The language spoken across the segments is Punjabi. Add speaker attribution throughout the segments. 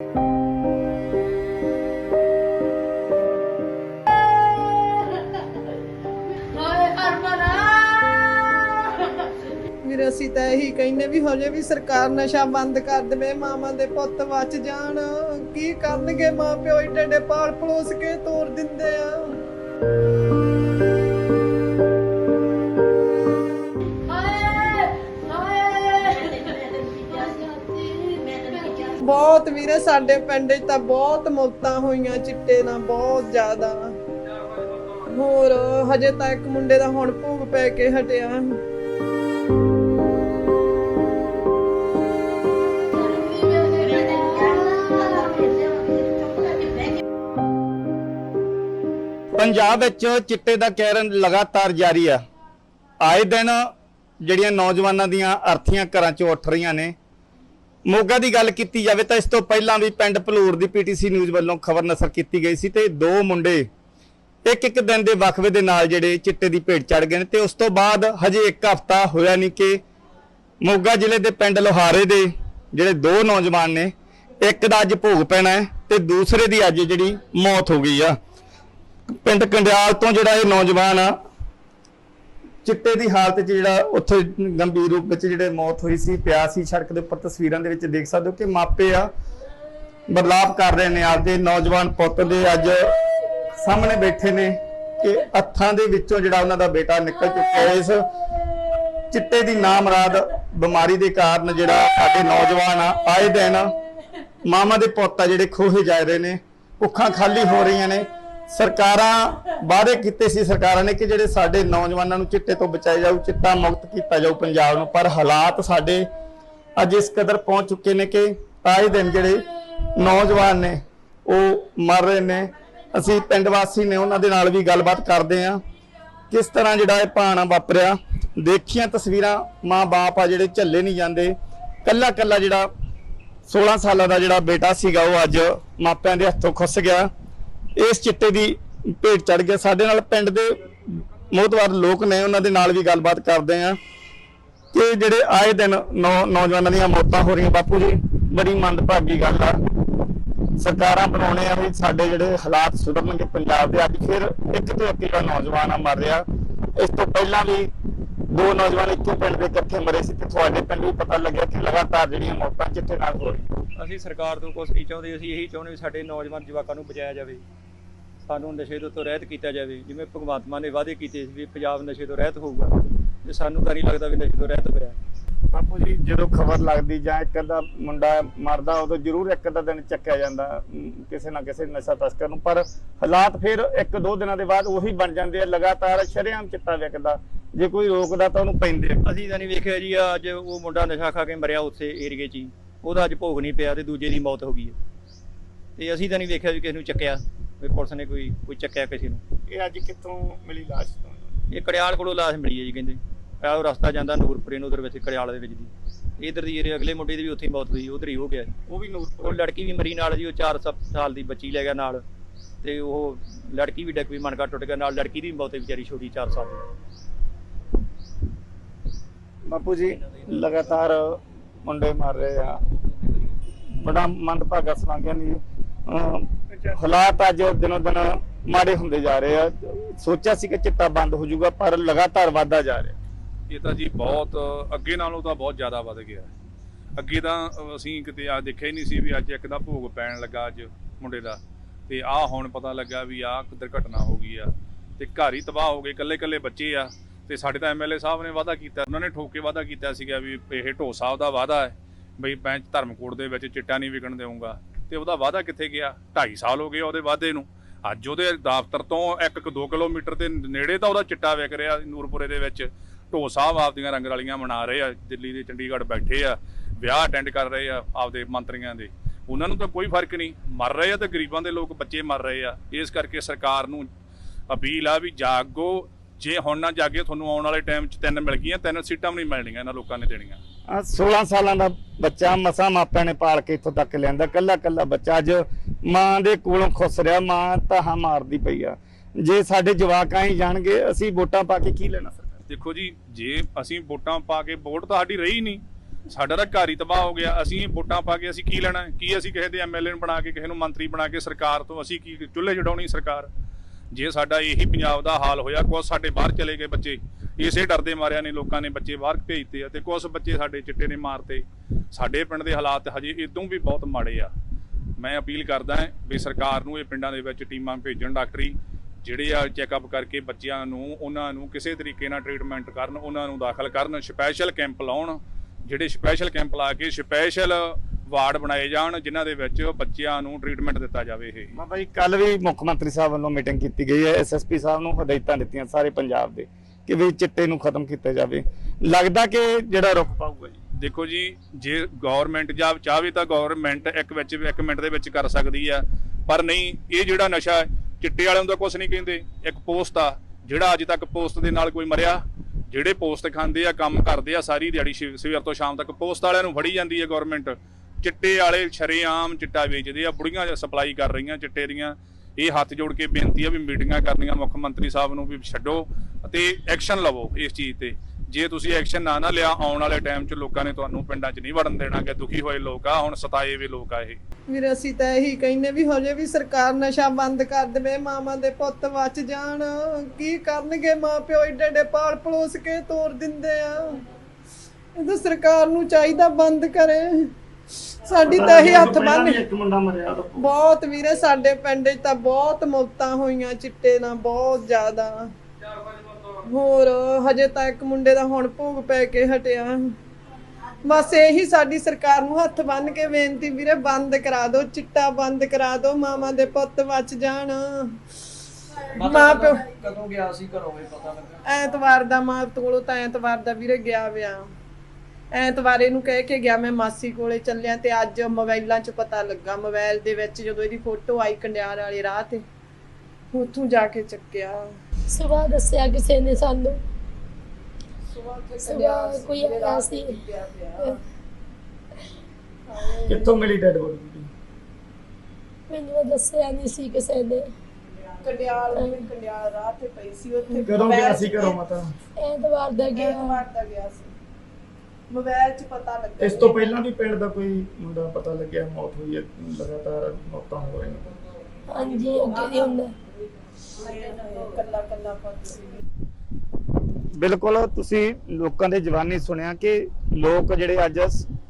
Speaker 1: ਹਾਏ
Speaker 2: ਵੀਰ, ਅਸੀਂ ਤਾਂ ਇਹੀ ਕਹਿੰਦੇ ਵੀ ਹਜੇ ਵੀ ਸਰਕਾਰ ਨਸ਼ਾ ਬੰਦ ਕਰ ਦੇਵੇ, ਮਾਵਾਂ ਦੇ ਪੁੱਤ ਬਚ ਜਾਣ। ਕੀ ਕਰਨਗੇ ਮਾਂ ਪਿਓ ਏਡੇ ਏਡੇ ਪਾਲ ਪਲੋਸ ਕੇ ਤੋਰ ਦਿੰਦੇ ਆ? ਬਹੁਤ ਵੀਰੇ, ਸਾਡੇ ਪਿੰਡ 'ਚ ਤਾਂ ਬਹੁਤ ਮੌਤਾਂ ਹੋਈਆਂ, ਚਿੱਟੇ ਨਾਲ ਬਹੁਤ ਜ਼ਿਆਦਾ। ਹੋਰ, ਹਜੇ ਤਾਂ ਇੱਕ ਮੁੰਡੇ ਦਾ ਹੁਣ ਭੋਗ ਪੈ ਕੇ ਹਟਿਆ।
Speaker 3: ਪੰਜਾਬ ਵਿੱਚ ਚਿੱਟੇ ਦਾ ਕਹਿਰ ਲਗਾਤਾਰ ਜਾਰੀ ਆ। ਆਏ ਦਿਨ ਜਿਹੜੀਆਂ ਨੌਜਵਾਨਾਂ ਦੀਆਂ ਅਰਥੀਆਂ ਘਰਾਂ ਚੋਂ ਉੱਠ ਰਹੀਆਂ ਨੇ ਮੋਗਾ ਦੀ ਗੱਲ ਕੀਤੀ ਜਾਵੇ ਤਾਂ ਇਸ ਤੋਂ ਪਹਿਲਾਂ ਵੀ ਪਿੰਡ ਭਲੂਰ ਦੀ ਪੀਟੀਸੀ ਨਿਊਜ਼ ਵੱਲੋਂ ਖਬਰ ਨਸਰ ਕੀਤੀ ਗਈ ਸੀ ਤੇ ਦੋ ਮੁੰਡੇ ਇੱਕ ਇੱਕ ਦਿਨ ਦੇ ਵਕਫੇ ਦੇ ਨਾਲ ਜਿਹੜੇ ਚਿੱਟੇ ਦੀ ਭੇਟ ਚੜ ਗਏ ਨੇ ਤੇ ਉਸ ਤੋਂ ਬਾਅਦ ਹਜੇ ਇੱਕ ਹਫ਼ਤਾ ਹੋਇਆ ਨਹੀਂ ਕਿ ਮੋਗਾ ਜ਼ਿਲ੍ਹੇ ਦੇ ਪਿੰਡ ਲੋਹਾਰੇ ਦੇ ਜਿਹੜੇ ਦੋ ਨੌਜਵਾਨ ਨੇ, ਇੱਕ ਦਾ ਅੱਜ ਭੋਗ ਪੈਣਾ ਹੈ ਤੇ ਦੂਸਰੇ ਦੀ ਅੱਜ ਜਿਹੜੀ ਮੌਤ ਹੋ ਗਈ ਆ। ਪਿੰਡ ਕੰਡਿਆਲ ਤੋਂ ਜਿਹੜਾ ਇਹ ਨੌਜਵਾਨ ਆ ਚਿੱਟੇ ਦੀ ਹਾਲਤ 'ਚ ਜਿਹੜਾ ਉੱਥੇ ਗੰਭੀਰ ਰੂਪ ਵਿੱਚ ਜਿਹੜੇ ਮੌਤ ਹੋਈ ਸੀ, ਪਿਆ ਸੀ ਸੜਕ ਦੇ ਉੱਪਰ ਤਸਵੀਰਾਂ ਦੇ ਵਿੱਚ ਦੇਖ ਸਕਦੇ ਹੋ ਕਿ ਮਾਪੇ ਆ ਬਰਲਾਪ ਕਰ ਰਹੇ ਨੇ ਆਪਦੇ ਨੌਜਵਾਨ ਪੁੱਤ ਦੇ ਅੱਜ ਸਾਹਮਣੇ ਬੈਠੇ ਨੇ ਕਿ ਅੱਖਾਂ ਦੇ ਵਿੱਚੋਂ ਜਿਹੜਾ ਉਹਨਾਂ ਦਾ ਬੇਟਾ ਨਿਕਲ ਚੁੱਕਿਆ ਇਸ ਚਿੱਟੇ ਦੀ ਨਾਮਰਾਦ ਬਿਮਾਰੀ ਦੇ ਕਾਰਨ ਜਿਹੜਾ ਸਾਡੇ ਨੌਜਵਾਨ ਆ, ਆਏ ਦਿਨ ਮਾਮਾ ਦੇ ਪੁੱਤ ਆ ਜਿਹੜੇ ਖੋਹੇ ਜਾ ਰਹੇ ਨੇ, ਭੁੱਖਾਂ ਖਾਲੀ ਹੋ ਰਹੀਆਂ ਨੇ। ਸਰਕਾਰਾਂ ਵਾਅਦੇ ਕੀਤੇ ਸੀ, ਸਰਕਾਰਾਂ ਨੇ ਕਿ ਜਿਹੜੇ ਸਾਡੇ ਨੌਜਵਾਨਾਂ ਨੂੰ ਚਿੱਟੇ ਤੋਂ ਬਚਾਇਆ ਜਾਊ, ਚਿੱਟਾ ਮੁਕਤ ਕੀਤਾ ਜਾਊ ਪੰਜਾਬ ਨੂੰ, ਪਰ ਹਾਲਾਤ ਸਾਡੇ ਅੱਜ ਇਸ ਕਦਰ ਪਹੁੰਚ ਚੁੱਕੇ ਨੇ ਕਿ ਆਏ ਦਿਨ ਜਿਹੜੇ ਨੌਜਵਾਨ ਨੇ, ਉਹ ਮਰ ਰਹੇ ਨੇ। ਅਸੀਂ ਪਿੰਡ ਵਾਸੀ ਨੇ ਉਹਨਾਂ ਦੇ ਨਾਲ ਵੀ ਗੱਲਬਾਤ ਕਰਦੇ ਆਂ ਕਿਸ ਤਰ੍ਹਾਂ ਜਿਹੜਾ ਇਹ ਭਾਣਾ ਵਾਪਰਿਆ, ਦੇਖੀਆਂ ਤਸਵੀਰਾਂ ਮਾਂ-ਬਾਪ ਆ ਜਿਹੜੇ ਝੱਲੇ ਨਹੀਂ ਜਾਂਦੇ। ਕੱਲਾ ਕੱਲਾ ਜਿਹੜਾ 16 ਸਾਲਾਂ ਦਾ ਜਿਹੜਾ ਬੇਟਾ ਸੀਗਾ, ਉਹ ਅੱਜ ਮਾਪਿਆਂ ਦੇ ਹੱਥੋਂ ਖੁੱਸ ਗਿਆ। ਇਸ ਚਿੱਟੇ ਦੀ ਭੇਟ ਚੜ ਗਿਆ। ਸਾਡੇ ਨਾਲ ਪਿੰਡ ਦੇ ਮੋਹਤਵਾਰ ਲੋਕ ਨੇ, ਉਹਨਾਂ ਦੇ ਨਾਲ ਵੀ ਗੱਲਬਾਤ ਕਰਦੇ ਆ ਕਿ ਜਿਹੜੇ ਆਏ ਦਿਨ ਨੌਜਵਾਨਾਂ ਦੀਆਂ ਮੌਤਾਂ ਹੋ ਰਹੀਆਂ। ਬਾਪੂ ਜੀ, ਬੜੀ ਮੰਦਭਾਗੀ ਗੱਲ ਆ। ਸਰਕਾਰਾਂ ਬਣਾਉਣੇ ਆ ਵੀ ਸਾਡੇ ਜਿਹੜੇ ਹਾਲਾਤ ਸੁਧਰਨਗੇ ਪੰਜਾਬ ਦੇ। ਅੱਜ ਫਿਰ ਇੱਕ ਤੋਂ ਇੱਕ ਜਿਹੜਾ ਨੌਜਵਾਨ ਆ ਮਰ ਰਿਹਾ। ਇਸ ਤੋਂ ਪਹਿਲਾਂ ਵੀ ਦੋ ਨੌਜਵਾਨ ਇੱਥੇ ਪਿੰਡ ਦੇ ਇਕੱਠੇ ਮਰੇ ਸੀ ਤੇ ਤੁਹਾਡੇ ਪਿੰਡ ਵੀ ਪਤਾ ਲੱਗਿਆ ਕਿ ਲਗਾਤਾਰ ਜਿਹੜੀਆਂ ਮੌਤਾਂ ਚਿੱਟੇ ਨਾਲ ਹੋ ਰਹੀਆਂ।
Speaker 4: ਅਸੀਂ ਸਰਕਾਰ ਤੋਂ ਕੁਝ ਨਹੀਂ ਚਾਹੁੰਦੇ। ਅਸੀਂ ਇਹੀ ਚਾਹੁੰਦੇ ਵੀ ਸਾਡੇ ਨੌਜਵਾਨ ਜਵਾਕਾਂ ਨੂੰ ਬਚਾਇਆ ਜਾਵੇ। ਸਾਨੂੰ ਨਸ਼ੇ ਤੋਂ ਰਹਿਤ ਕੀਤਾ ਜਾਵੇ ਜਿਵੇਂ ਭਗਵੰਤ ਮਾਨ ਨੇ ਵਾਅਦੇ ਕੀਤੇ ਸੀ ਵੀ ਪੰਜਾਬ ਨਸ਼ੇ ਤੋਂ ਰਹਿਤ ਹੋਊਗਾ ਤੇ ਸਾਨੂੰ ਤਾਂ ਨਹੀਂ ਲੱਗਦਾ ਵੀ ਨਸ਼ੇ ਤੋਂ ਰਹਿਤ ਹੋਇਆ।
Speaker 3: ਬਾਪੂ ਜੀ ਜਦੋਂ ਖਬਰ ਲੱਗਦੀ ਜਾਂ ਇੱਕ ਅੱਧਾ ਮੁੰਡਾ ਮਰਦਾ ਉਦੋਂ ਜ਼ਰੂਰ ਇੱਕ ਅੱਧਾ ਦਿਨ ਚੱਕਿਆ ਜਾਂਦਾ ਕਿਸੇ ਨਾ ਕਿਸੇ ਨਸ਼ਾ ਤਸਕਰ ਨੂੰ ਪਰ ਹਾਲਾਤ ਫਿਰ ਇੱਕ ਦੋ ਦਿਨਾਂ ਦੇ ਬਾਅਦ ਉਹੀ ਬਣ ਜਾਂਦੇ ਆ ਲਗਾਤਾਰ ਸ਼ਰੇਆਮ ਚਿੱਟਾ ਵਿਕਦਾ ਜੇ ਕੋਈ ਰੋਕਦਾ ਤਾਂ ਉਹਨੂੰ ਪੈਂਦੇ
Speaker 4: ਅਸੀਂ ਤਾਂ ਨਹੀਂ ਵੇਖਿਆ ਜੀ ਅੱਜ ਉਹ ਮੁੰਡਾ ਨਸ਼ਾ ਖਾ ਕੇ ਮਰਿਆ ਉੱਥੇ ਏਰੀਏ 'ਚ ਹੀ ਉਹਦਾ ਅੱਜ ਭੋਗ ਨਹੀਂ ਪਿਆ ਤੇ ਦੂਜੇ ਦੀ ਮੌਤ ਹੋ ਗਈ ਹੈ। ਤੇ ਅਸੀਂ ਤਾਂ ਨਹੀਂ ਵੇਖਿਆ ਵੀ ਕਿਸੇ ਨੂੰ ਚੱਕਿਆ। ਵੀ ਪੁਲਿਸ ਨੇ ਕੋਈ ਕੋਈ ਚੱਕਿਆ ਕਿਸੇ ਨੂੰ।
Speaker 3: ਇਹ ਅੱਜ ਕਿੱਥੋਂ ਮਿਲੀ ਲਾਸ਼ ਤੋਂ?
Speaker 4: ਇਹ ਕੜਿਆਲ ਕੋਲੋਂ ਲਾਸ਼ ਮਿਲੀ ਹੈ ਜੀ ਕਹਿੰਦੇ। ਆ ਉਹ ਰਸਤਾ ਜਾਂਦਾ ਨੂਰਪੁਰੇ ਨੂੰ ਉਧਰ ਵਿੱਚ ਕੜਿਆਲ ਦੇ ਵਿੱਚ ਦੀ। ਇਧਰ ਦੀ ਏਰੀਆ ਅਗਲੇ ਮੁੰਡੇ ਦੀ ਵੀ ਉੱਥੇ ਹੀ ਮੌਤ ਹੋਈ ਉਧਰ ਹੀ ਹੋ ਗਿਆ
Speaker 3: ਉਹ ਵੀ
Speaker 4: ਉਹ
Speaker 3: ਨੂਰਪੁਰ
Speaker 4: ਲੜਕੀ ਵੀ ਮਰੀ ਨਾਲ ਜੀ ਉਹ 4 ਸਾਲ ਦੀ ਬੱਚੀ ਲੈ ਗਿਆ ਨਾਲ। ਤੇ ਉਹ ਲੜਕੀ ਵੀ ਡੱਕ ਵੀ ਮਣਕਾ ਟੁੱਟ ਗਿਆ ਨਾਲ। ਲੜਕੀ ਦੀ ਵੀ ਮੌਤ ਹੋਈ ਵਿਚਾਰੀ ਛੋਟੀ 4 ਸਾਲ ਦੀ।
Speaker 3: ਬਾਪੂ ਜੀ ਲਗਾਤਾਰ ਮੁੰਡੇ ਮਰ ਰਹੇ ਆ। ਬੜਾ ਮੰਦਭਾਗਾ ਸੁਣਾਂਗੇ ਨਹੀਂ ਹਾਲਾਤ ਅੱਜ ਦਿਨੋ ਦਿਨ ਮਾੜੇ ਹੁੰਦੇ ਜਾ ਰਹੇ ਆ। ਸੋਚਿਆ ਸੀ ਕਿ ਚਿੱਟਾ ਬੰਦ ਹੋ ਜਾਊਗਾ, ਪਰ ਲਗਾਤਾਰ ਵਧਦਾ ਜਾ ਰਿਹਾ।
Speaker 5: ਇਹ ਤਾਂ ਜੀ ਬਹੁਤ, ਅੱਗੇ ਨਾਲੋਂ ਤਾਂ ਬਹੁਤ ਜ਼ਿਆਦਾ ਵੱਧ ਗਿਆ। ਅੱਗੇ ਤਾਂ ਅਸੀਂ ਕਿਤੇ ਆ ਦੇਖਿਆ ਹੀ ਨਹੀਂ ਸੀ ਵੀ ਅੱਜ ਇੱਕ ਦਾ ਭੋਗ ਪੈਣ ਲੱਗਾ ਅੱਜ ਮੁੰਡੇ ਦਾ। ਤੇ ਆਹ ਹੁਣ ਪਤਾ ਲੱਗਾ ਵੀ ਆਹ ਦੁਰਘਟਨਾ ਹੋ ਗਈ ਆ। ਤੇ ਘਰ ਹੀ ਤਬਾਹ ਹੋ ਗਏ ਇਕੱਲੇ ਇਕੱਲੇ ਬੱਚੇ ਆ। ਤੇ ਸਾਡੇ ਤਾਂ ਐਮਐਲਏ ਸਾਹਿਬ ਨੇ ਵਾਅਦਾ ਕੀਤਾ। ਉਹਨਾਂ ਨੇ ਠੋਕ ਕੇ ਵਾਅਦਾ ਕੀਤਾ ਸੀਗਾ ਵੀ ਇਹ ਢੋ ਸਾਹਿਬ ਦਾ ਵਾਅਦਾ ਹੈ। ਬਈ ਮੈਂ ਧਰਮਕੋਟ ਦੇ ਵਿੱਚ ਚਿੱਟਾ ਨਹੀਂ ਵਿਕਣ ਦੇਵਾਂਗਾ ਤੇ ਉਹਦਾ ਵਾਅਦਾ ਕਿੱਥੇ ਗਿਆ? 2.5 ਸਾਲ ਹੋ ਗਏ ਉਹਦੇ ਵਾਅਦੇ ਨੂੰ। ਅੱਜ ਉਹਦੇ ਦਫ਼ਤਰ ਤੋਂ 1-2 ਕਿਲੋਮੀਟਰ ਦੇ ਨੇੜੇ ਤਾਂ ਉਹਦਾ ਚਿੱਟਾ ਵਿਕ ਰਿਹਾ ਨੂਰਪੁਰੇ ਦੇ ਵਿੱਚ। ਢੋ ਸਾਹਿਬ ਆਪਦੀਆਂ ਰੰਗ ਰਲੀਆਂ ਮਨਾ ਰਹੇ ਆ, ਦਿੱਲੀ ਦੇ ਚੰਡੀਗੜ੍ਹ ਬੈਠੇ ਆ, ਵਿਆਹ ਅਟੈਂਡ ਕਰ ਰਹੇ ਆ ਆਪਦੇ ਮੰਤਰੀਆਂ ਦੇ। ਉਹਨਾਂ ਨੂੰ ਤਾਂ ਕੋਈ ਫ਼ਰਕ ਨਹੀਂ। ਮਰ ਰਹੇ ਆ ਤੇ ਗਰੀਬਾਂ ਦੇ ਲੋਕ ਬੱਚੇ ਮਰ ਰਹੇ ਆ। ਇਸ ਕਰਕੇ ਸਰਕਾਰ ਨੂੰ ਅਪੀਲ ਆ ਵੀ ਜਾਗੋ। ਜੇ ਹੁਣ ਨਾ ਜਾਗੇ, ਤੁਹਾਨੂੰ ਆਉਣ ਵਾਲੇ ਟਾਈਮ 'ਚ ਤਿੰਨ ਮਿਲ ਗਈਆਂ, ਤਿੰਨ ਸੀਟਾਂ ਵੀ ਨਹੀਂ ਮਿਲਣੀਆਂ ਇਹਨਾਂ ਲੋਕਾਂ ਨੇ ਦੇਣੀਆਂ।
Speaker 3: 16 ਸਾਲਾਂ ਦਾ ਬੱਚਾ ਮਸਾ ਮਾਪਿਆਂ ਨੇ ਪਾਲ ਕੇ ਇੱਥੋਂ ਤੱਕ ਲਿਆਂਦਾ। ਕੱਲਾ ਕੱਲਾ ਬੱਚਾ ਅੱਜ ਮਾਂ ਦੇ ਕੋਲੋਂ ਖੁੱਸ ਰਿਹਾ, ਮਾਂ ਤਾਂ ਮਾਰਦੀ ਪਈ ਆ। ਜੇ ਸਾਡੇ ਜਵਾਕਾਂ ਹੀ ਜਾਣਗੇ, ਅਸੀਂ ਵੋਟਾਂ ਪਾ ਕੇ ਕੀ ਲੈਣਾ ਸਰਕਾਰ
Speaker 5: ਦੇਖੋ ਜੀ, ਜੇ ਅਸੀਂ ਵੋਟਾਂ ਪਾ ਕੇ, ਵੋਟ ਤਾਂ ਸਾਡੀ ਰਹੀ ਨਹੀਂ। ਸਾਡਾ ਤਾਂ ਘਰ ਹੀ ਤਬਾਹ ਹੋ ਗਿਆ। ਅਸੀਂ ਵੋਟਾਂ ਪਾ ਕੇ ਅਸੀਂ ਕੀ ਲੈਣਾ? ਕੀ ਅਸੀਂ ਕਿਸੇ ਦੇ ਐਮਐਲਏ ਨੂੰ ਬਣਾ ਕੇ, ਕਿਸੇ ਨੂੰ ਮੰਤਰੀ ਬਣਾ ਕੇ, ਸਰਕਾਰ ਤੋਂ ਅਸੀਂ ਕੀ ਚੁੱਲ੍ਹੇ ਜੜਾਉਣੀ ਸਰਕਾਰ? ਜੇ ਸਾਡਾ ਇਹੀ ਪੰਜਾਬ ਦਾ ਹਾਲ ਹੋਇਆ ਕੁਝ ਸਾਡੇ ਬਾਹਰ ਚਲੇ ਗਏ ਬੱਚੇ। ਇਸੇ ਡਰ ਦੇ ਮਾਰਿਆਂ ਨੇ ਲੋਕਾਂ ਨੇ ਬੱਚੇ ਬਾਹਰ ਭੇਜਤੇ ਆ ਤੇ ਕੁਝ ਬੱਚੇ ਸਾਡੇ ਚਿੱਟੇ ਨੇ ਮਾਰਤੇ। ਸਾਡੇ ਪਿੰਡ ਦੇ ਹਾਲਾਤ ਹਜੇ ਇਦੋਂ ਵੀ ਬਹੁਤ ਮਾੜੇ ਆ। ਮੈਂ ਅਪੀਲ ਕਰਦਾ ਵੀ ਸਰਕਾਰ ਨੂੰ ਇਹ ਪਿੰਡਾਂ ਦੇ ਵਿੱਚ ਟੀਮਾਂ ਭੇਜਣ ਡਾਕਟਰੀ, ਜਿਹੜੇ ਆ ਚੈੱਕਅਪ ਕਰਕੇ ਬੱਚਿਆਂ ਨੂੰ, ਉਹਨਾਂ ਨੂੰ ਕਿਸੇ ਤਰੀਕੇ ਨਾਲ ਟ੍ਰੀਟਮੈਂਟ ਕਰਨ, ਉਹਨਾਂ ਨੂੰ ਦਾਖਲ ਕਰਨ ਸਪੈਸ਼ਲ ਕੈਂਪ ਲਾਉਣ, ਜਿਹੜੇ ਸਪੈਸ਼ਲ ਕੈਂਪ ਲਾ ਕੇ ਸਪੈਸ਼ਲ ਵਾਰਡ ਬਣਾਏ ਜਾਣ, ਜਿਨ੍ਹਾਂ ਦੇ ਵਿੱਚ ਬੱਚਿਆਂ ਨੂੰ ਟ੍ਰੀਟਮੈਂਟ ਦਿੱਤਾ ਜਾਵੇ ਇਹ।
Speaker 3: ਬਾਬਾ ਜੀ ਕੱਲ ਵੀ ਮੁੱਖ ਮੰਤਰੀ ਸਾਹਿਬ ਵੱਲੋਂ ਮੀਟਿੰਗ ਕੀਤੀ ਗਈ ਹੈ ਐਸਐਸਪੀ ਸਾਹਿਬ ਨੂੰ ਹਦਾਇਤਾਂ ਦਿੱਤੀਆਂ ਸਾਰੇ ਪੰਜਾਬ ਦੇ। ਕਿ ਵੀ ਚਿੱਟੇ ਨੂੰ ਖਤਮ ਕੀਤਾ ਜਾਵੇ। ਲੱਗਦਾ ਕਿ ਜਿਹੜਾ ਰੁਕ ਪਾਊਗਾ ਜੀ।
Speaker 5: ਦੇਖੋ ਜੀ, ਜੇ ਗਵਰਨਮੈਂਟ ਜਾਂ ਚਾਹਵੇ ਤਾਂ ਗਵਰਨਮੈਂਟ ਇੱਕ ਵਿੱਚ, ਇੱਕ ਮਿੰਟ ਦੇ ਵਿੱਚ ਕਰ ਸਕਦੀ ਆ। ਪਰ ਨਹੀਂ, ਇਹ ਜਿਹੜਾ ਨਸ਼ਾ ਚਿੱਟੇ ਵਾਲਿਆਂ ਦਾ ਤਾਂ ਕੁਝ ਨਹੀਂ ਕਹਿੰਦੇ। ਇੱਕ ਪੋਸਟ ਆ, ਜਿਹੜਾ ਅੱਜ ਤੱਕ ਪੋਸਟ ਦੇ ਨਾਲ ਕੋਈ ਮਰਿਆ, ਜਿਹੜੇ ਪੋਸਟ ਖਾਂਦੇ ਆ, ਕੰਮ ਕਰਦੇ ਆ, ਸਾਰੀ ਦਿਹਾੜੀ ਸਵੇਰ ਤੋਂ ਸ਼ਾਮ ਤੱਕ ਪੋਸਟ ਵਾਲਿਆਂ ਨੂੰ ਫੜੀ ਜਾਂਦੀ ਹੈ ਗਵਰਨਮੈਂਟ ਚਿੱਟੇ ਵਾਲੇ ਸ਼ਰੇਆਮ ਚਿੱਟਾ ਵੇਚਦੇ ਆ, ਬੁੜੀਆਂ ਸਪਲਾਈ ਕਰ ਰਹੀਆਂ ਚਿੱਟੇ ਦੀਆਂ। ਇਹ ਹੱਥ ਜੋੜ ਕੇ ਬੇਨਤੀ ਆ ਵੀ ਮੀਟਿੰਗਾਂ ਕਰਨੀਆਂ ਮੁੱਖ ਮੰਤਰੀ ਸਾਹਿਬ ਨੂੰ ਵੀ ਛੱਡੋ। ਅਤੇ ਐਕਸ਼ਨ ਲਵੋ ਇਸ ਚੀਜ਼ ਤੇ। ਜੇ ਤੁਸੀਂ ਐਕਸ਼ਨ ਨਾ ਨਾ ਲਿਆ ਆਉਣ ਵਾਲੇ ਟਾਈਮ 'ਚ ਲੋਕਾਂ ਨੇ ਤੁਹਾਨੂੰ ਪਿੰਡਾਂ 'ਚ ਨਹੀਂ ਵੜਨ ਦੇਣਾ ਕਿ ਦੁਖੀ ਹੋਏ ਲੋਕ ਆ ਹੁਣ ਸਤਾਏ ਵੀ ਲੋਕ ਆ ਇਹ।
Speaker 2: ਵੀਰ ਅਸੀਂ ਤਾਂ ਇਹੀ ਕਹਿੰਨੇ ਵੀ ਹਜੇ ਵੀ ਸਰਕਾਰ ਨਸ਼ਾ ਬੰਦ ਕਰ ਦੇਵੇ ਮਾਵਾਂ ਦੇ ਪੁੱਤ ਬਚ ਜਾਣ। ਕੀ ਕਰਨਗੇ ਮਾਂ ਪਿਓ ਏਡੇ ਏਡੇ ਪਾਲ ਪਲੋਸ ਕੇ ਤੋਰ ਦਿੰਦੇ ਆ। ਇਹ ਤਾਂ ਸਰਕਾਰ ਨੂੰ ਚਾਹੀਦਾ ਬੰਦ ਕਰੇ। ਸਾਡੀ ਤਾਂ ਇਹੀ ਹੱਥ ਬੰਨ
Speaker 3: ਇੱਕ ਮੁੰਡਾ ਮਰਿਆ
Speaker 2: ਬਹੁਤ ਵੀਰੇ ਸਾਡੇ ਪਿੰਡ 'ਚ ਤਾਂ ਬਹੁਤ ਮੌਤਾਂ ਹੋਈਆਂ ਚਿੱਟੇ ਨਾਲ ਬਹੁਤ ਜ਼ਿਆਦਾ। ਹੋਰ ਹਜੇ ਤਾਂ ਇੱਕ ਮੁੰਡੇ ਦਾ ਹੁਣ ਭੋਗ ਪੈ ਕੇ ਹਟਿਆ। ਬਸ ਇਹੀ ਸਾਡੀ ਸਰਕਾਰ ਨੂੰ ਹੱਥ ਬੰਨ ਕੇ ਬੇਨਤੀ ਵੀਰੇ ਬੰਦ ਕਰਾ ਦਿਓ ਚਿੱਟਾ ਬੰਦ ਕਰਾ ਦਿਓ ਮਾਵਾਂ ਦੇ ਪੁੱਤ ਬਚ ਜਾਣ। ਮਾਂ ਪਿਓ
Speaker 6: ਕਦੋਂ ਗਿਆ ਸੀ ਘਰੋਂ ਇਹ ਪਤਾ ਲੱਗਾ?
Speaker 2: ਐਤਵਾਰ ਦਾ ਮਾਂ ਕੋਲੋਂ ਤਾਂ ਐਤਵਾਰ ਦਾ ਵੀਰੇ ਗਿਆ ਵਿਆ ਐਤਵਾਰ ਇਹਨੂੰ ਕਹਿ ਕੇ ਗਿਆ ਮੈਂ ਮਾਸੀ ਕੋਲੇ ਚੱਲਿਆ ਤੇ ਅੱਜ ਮੋਬਾਈਲਾਂ 'ਚ ਪਤਾ ਲੱਗਾ। ਮੋਬਾਈਲ ਦੇ ਵਿੱਚ ਜਦੋਂ ਇਹਦੀ ਫੋਟੋ ਆਈ ਕੰਡਿਆਰ ਵਾਲੀ ਰਾਹ ਤੇ ਉੱਥੋਂ ਜਾ ਕੇ ਚੱਕਿਆ।
Speaker 7: ਸਵੇਰ ਦੱਸਿਆ ਕਿਸੇ ਨੇ ਸਾਨੂੰ। ਸਵੇਰ ਕੋਈ ਆਇਆ ਸੀ।
Speaker 3: ਕਿੱਥੋਂ ਮਿਲੀ ਡੈਡ ਬੋਡੀ
Speaker 7: ਮੈਨੂੰ ਦੱਸਿਆ ਨਹੀਂ ਸੀ ਕਿਸੇ ਨੇ।
Speaker 2: ਕੰਡਿਆਲ ਕੰਡਿਆਲ ਰਾਹ ਤੇ ਪਈ ਸੀ ਉੱਥੇ
Speaker 3: ਕਦੋਂ ਗਿਆ ਸੀ ਘਰੋਂ ਮਤਾ
Speaker 7: ਐਤਵਾਰ ਦਾ ਗਿਆ।
Speaker 2: ਐਤਵਾਰ ਦਾ ਗਿਆ ਸੀ। ਮੋਬਾਈਲ 'ਚ ਪਤਾ ਲੱਗਾ
Speaker 8: ਇਸ ਤੋਂ ਪਹਿਲਾਂ ਵੀ ਪਿੰਡ ਦਾ ਕੋਈ ਮੁੰਡਾ ਪਤਾ ਲੱਗਿਆ ਮੌਤ ਹੋਈ ਹੈ ਲਗਾਤਾਰ ਮੌਤਾਂ ਹੋ ਰਹੀਆਂ।
Speaker 7: ਹਾਂਜੀ ਅੱਗੇ ਨਹੀਂ ਹੁੰਦਾ।
Speaker 2: ਕੱਲਾ ਕੱਲਾ
Speaker 3: ਬਿਲਕੁਲ, ਤੁਸੀਂ ਲੋਕਾਂ ਦੇ ਜਵਾਨੀ ਸੁਣਿਆ ਕਿ ਲੋਕ ਜਿਹੜੇ ਅੱਜ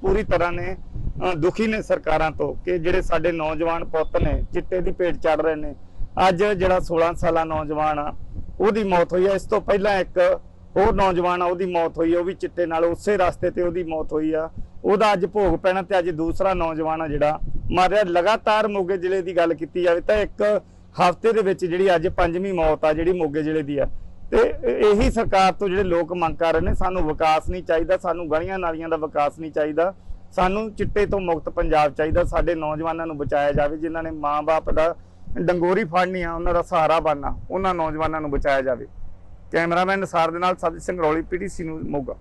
Speaker 3: ਪੂਰੀ ਤਰ੍ਹਾਂ ਨੇ ਦੁਖੀ ਨੇ ਸਰਕਾਰਾਂ ਤੋਂ ਕਿ ਜਿਹੜੇ ਸਾਡੇ ਨੌਜਵਾਨ ਪੁੱਤ ਨੇ, ਚਿੱਟੇ ਦੀ ਭੇਟ ਚੜ ਰਹੇ ਨੇ। ਅੱਜ ਜਿਹੜਾ 16 ਸਾਲਾ ਨੌਜਵਾਨ ਆ, ਉਹਦੀ ਮੌਤ ਹੋਈ ਆ। ਇਸ ਤੋਂ ਪਹਿਲਾਂ ਇੱਕ ਹੋਰ ਨੌਜਵਾਨ ਆ, ਉਹਦੀ ਮੌਤ ਹੋਈ ਉਹ ਵੀ ਚਿੱਟੇ ਨਾਲ ਉਸੇ ਰਸਤੇ ਤੇ ਉਹਦੀ ਮੌਤ ਹੋਈ ਆ। ਉਹਦਾ ਅੱਜ ਭੋਗ ਪੈਣਾ ਤੇ ਅੱਜ ਦੂਸਰਾ ਨੌਜਵਾਨ ਆ ਜਿਹੜਾ, ਮਾਰਿਆ। ਲਗਾਤਾਰ ਮੋਗੇ ਜ਼ਿਲ੍ਹੇ ਦੀ ਗੱਲ ਕੀਤੀ ਜਾਵੇ ਤਾਂ ਇੱਕ ਹਫ਼ਤੇ ਦੇ ਵਿੱਚ ਜਿਹੜੀ ਅੱਜ ਪੰਜਵੀਂ ਮੌਤ ਆ, ਜਿਹੜੀ ਮੋਗੇ ਜ਼ਿਲ੍ਹੇ ਦੀ ਆ। ਤੇ ਇਹੀ ਸਰਕਾਰ ਤੋਂ ਜਿਹੜੇ ਲੋਕ ਮੰਗ ਕਰ ਰਹੇ ਨੇ, ਸਾਨੂੰ ਵਿਕਾਸ ਨਹੀਂ ਚਾਹੀਦਾ, ਸਾਨੂੰ ਗਲੀਆਂ ਨਾਲੀਆਂ ਦਾ ਵਿਕਾਸ ਨਹੀਂ ਚਾਹੀਦਾ। ਸਾਨੂੰ ਚਿੱਟੇ ਤੋਂ ਮੁਕਤ ਪੰਜਾਬ ਚਾਹੀਦਾ, ਸਾਡੇ ਨੌਜਵਾਨਾਂ ਨੂੰ ਬਚਾਇਆ ਜਾਵੇ, ਜਿਨ੍ਹਾਂ ਨੇ ਮਾਂ-ਬਾਪ ਦਾ ਡੰਗੋਰੀ ਫੜਨੀ ਆ, ਉਹਨਾਂ ਦਾ ਸਹਾਰਾ ਬਣਨਾ, ਉਹਨਾਂ ਨੌਜਵਾਨਾਂ ਨੂੰ ਬਚਾਇਆ ਜਾਵੇ। ਕੈਮਰਾਮੈਨ ਨਸਾਰ ਦੇ ਨਾਲ ਸਤਿ ਸਿੰਘ ਰੌਲੀ ਪੀਟੀਸੀ ਨੂੰ ਮੋਗਾ।